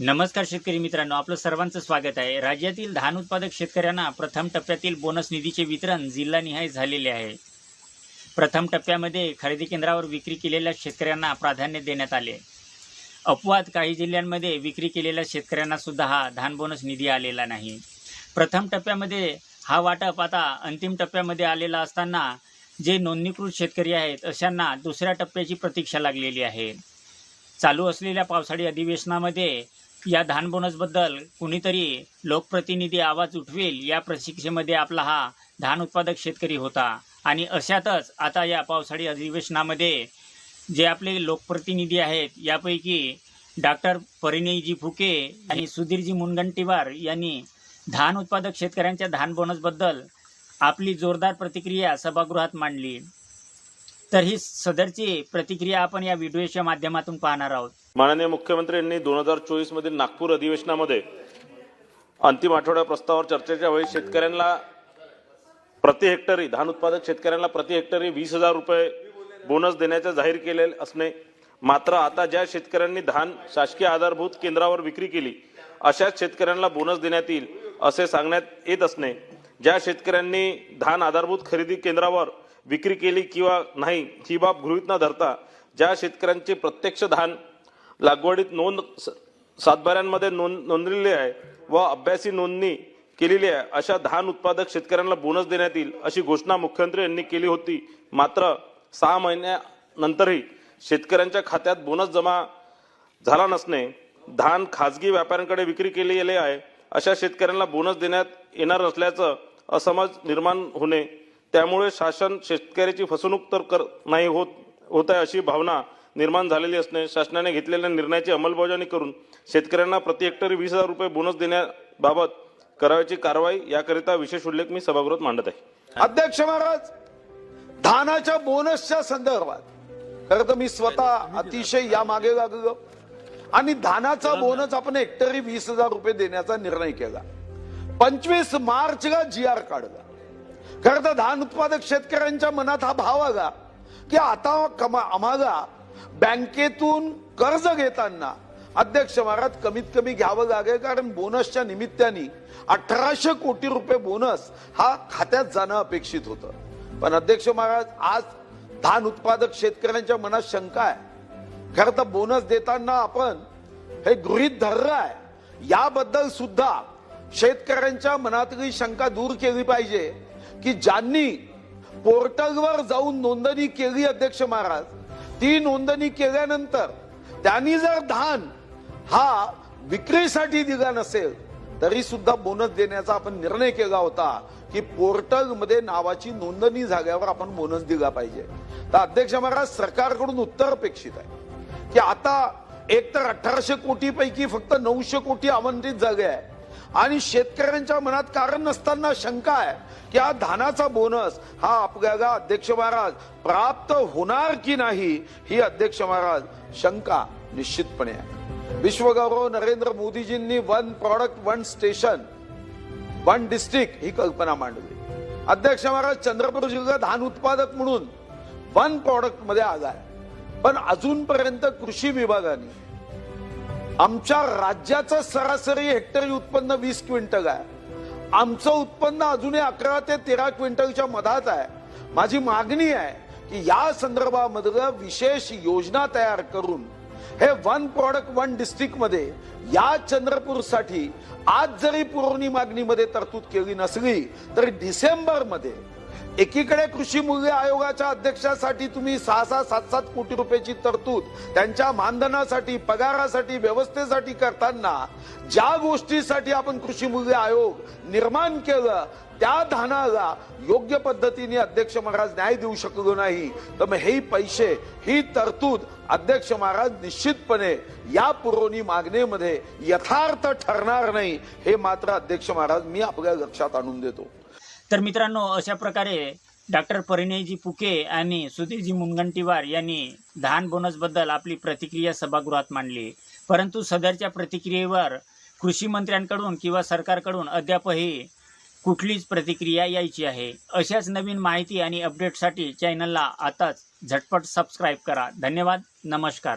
नमस्कार शेतकरी मित्रांनो आपलं सर्वांचं स्वागत आहे. राज्यातील धान उत्पादक शेतकऱ्यांना प्रथम टप्प्यातील बोनस निधीचे वितरण जिल्हानिहाय झालेले आहे. प्रथम टप्प्यामध्ये खरेदी केंद्रावर विक्री केलेल्या शेतकऱ्यांना प्राधान्य देण्यात आले. अपवाद काही जिल्ह्यांमध्ये विक्री केलेल्या शेतकऱ्यांना सुद्धा हा धान बोनस निधी आलेला नाही. प्रथम टप्प्यामध्ये हा वाटप आता अंतिम टप्प्यामध्ये आलेला असताना जे नोंदणीकृत शेतकरी आहेत अशांना दुसऱ्या टप्प्याची प्रतीक्षा लागलेली आहे. चालू असलेल्या पावसाळी अधिवेशनामध्ये या धान बोनसबद्दल कुणीतरी लोकप्रतिनिधी आवाज उठवेल या प्रशिक्षेमध्ये आपला हा धान उत्पादक शेतकरी होता. आणि अशातच आता या पावसाळी अधिवेशनामध्ये जे आपले लोकप्रतिनिधी आहेत यापैकी डॉक्टर परिणयजी फुके आणि सुधीरजी मुनगंटीवार यांनी धान उत्पादक शेतकऱ्यांच्या धान बोनसबद्दल आपली जोरदार प्रतिक्रिया सभागृहात मांडली. तर ही सदरची प्रतिक्रिया आपण या व्हिडिओच्या माध्यमातून पाहणार आहोत. माननीय मुख्यमंत्र्यांनी दोन हजार चोवीस मधील नागपूर अधिवेशनामध्ये अंतिम आठवड्या प्रस्तावावर चर्चेच्या वेळी शेतकऱ्यांना प्रति हेक्टरी धान उत्पादक शेतकऱ्यांना प्रति हेक्टरी वीस हजार रुपये बोनस देण्याचे जाहीर केले असणे मात्र आता ज्या शेतकऱ्यांनी धान शासकीय आधारभूत केंद्रावर विक्री केली अशाच शेतकऱ्यांना बोनस देण्यात येईल असे सांगण्यात येत असणे. ज्या शेतकऱ्यांनी धान आधारभूत खरेदी केंद्रावर विक्री केली किंवा नाही ही बाब गृहीत न धरता ज्या शेतकऱ्यांचे प्रत्यक्ष धान लागवडीत नोंद सातबाऱ्यांमध्ये नोंद नोंदलेली आहे व अभ्यासी नोंदणी केलेली आहे अशा धान उत्पादक शेतकऱ्यांना बोनस देण्यात येईल अशी घोषणा मुख्यमंत्री यांनी केली होती. मात्र सहा महिन्यानंतरही शेतकऱ्यांच्या खात्यात बोनस जमा झाला नसणे धान खाजगी व्यापाऱ्यांकडे विक्री केली गेले आहे अशा शेतकऱ्यांना बोनस देण्यात येणार नसल्याचं असमज निर्माण होणे त्यामुळे शासन शेतकऱ्याची फसवणूक तर कर नाही होत होत आहे अशी भावना निर्माण झालेली असणे शासनाने घेतलेल्या निर्णयाची अंमलबजावणी करून शेतकऱ्यांना प्रति हेक्टरी वीस हजार रुपये बोनस देण्याबाबत करावयाची कारवाई याकरिता विशेष उल्लेख मी सभागृहात मांडत आहे. अध्यक्ष महाराज धानाच्या बोनसच्या संदर्भात खरं तर मी स्वतः अतिशय या मागे लागलो आणि धानाचा बोनस आपण हेक्टरी वीस हजार रुपये देण्याचा निर्णय केला. पंचवीस मार्चला जी आर काढला. खरं तर धान उत्पादक शेतकऱ्यांच्या मनात हा भाव आला की आता कमा आम्हाला बँकेतून कर्ज घेताना अध्यक्ष महाराज कमीत कमी घ्यावं लागेल. कारण बोनसच्या निमित्ताने अठराशे कोटी रुपये बोनस हा खात्यात जाणं अपेक्षित होतं. पण अध्यक्ष महाराज आज धान उत्पादक शेतकऱ्यांच्या मनात शंका आहे. खरं तर बोनस देताना आपण हे गृहित धरलं आहे. याबद्दल सुद्धा शेतकऱ्यांच्या मनातली शंका दूर केली पाहिजे. की ज्यांनी पोर्टलवर जाऊन नोंदणी केली अध्यक्ष महाराज ती नोंदणी केल्यानंतर त्यांनी जर धान हा विक्रीसाठी दिला नसेल तरी सुद्धा बोनस देण्याचा आपण निर्णय केला होता की पोर्टलमध्ये नावाची नोंदणी झाल्यावर आपण बोनस दिला पाहिजे. तर अध्यक्ष महाराज सरकारकडून उत्तर अपेक्षित आहे की आता एक तर अठराशे कोटी पैकी फक्त नऊशे कोटी आमंत्रित झाले आहे. आणि शेतकऱ्यांच्या मनात कारण नसताना शंका आहे की हा धानाचा बोनस हा आपल्याला अध्यक्ष महाराज प्राप्त होणार की नाही ही अध्यक्ष महाराज शंका निश्चितपणे आहे. विश्वगौरव नरेंद्र मोदीजींनी one product one station one district ही कल्पना मांडली. अध्यक्ष महाराज चंद्रपूर जिल्हा धान उत्पादक म्हणून वन प्रॉडक्टमध्ये आलाय. पण अजूनपर्यंत कृषी विभागाने आमच्या राज्याचं सरासरी हेक्टरी उत्पन्न वीस क्विंटल आहे. आमचं उत्पन्न अजूनही अकरा ते तेरा क्विंटलच्या मधात आहे. माझी मागणी आहे की या संदर्भामधलं विशेष योजना तयार करून हे वन प्रॉडक्ट वन डिस्ट्रिक्टमध्ये या चंद्रपूरसाठी आज जरी पुरवणी मागणीमध्ये तरतूद केली नसली तरी डिसेंबरमध्ये एकीकडे कृषी मूल्य आयोगाच्या अध्यक्षासाठी तुम्ही सहा सहा सात सात कोटी रुपयाची तरतूद त्यांच्या मानधनासाठी पगारासाठी व्यवस्थेसाठी करताना ज्या गोष्टीसाठी आपण कृषी मूल्य आयोग निर्माण केलं त्या धानाला योग्य पद्धतीने अध्यक्ष महाराज न्याय देऊ शकलो नाही. तर मग हे पैसे ही तरतूद अध्यक्ष महाराज निश्चितपणे या पुरवणी मागणीमध्ये यथार्थ ठरणार नाही. हे मात्र अध्यक्ष महाराज मी आपल्या लक्षात आणून देतो. तर मित्रांनो अशा प्रकारे डॉक्टर परिणयजी फुके आणि सुधीरजी मुनगंटीवार यांनी धान बोनसबद्दल आपली प्रतिक्रिया सभागृहात मांडली. परंतु सदरच्या प्रतिक्रियेवर कृषी मंत्र्यांकडून किंवा सरकारकडून अद्यापही कुठलीच प्रतिक्रिया यायची आहे. अशाच नवीन माहिती आणि अपडेटसाठी चॅनलला आताच झटपट सबस्क्राईब करा. धन्यवाद. नमस्कार.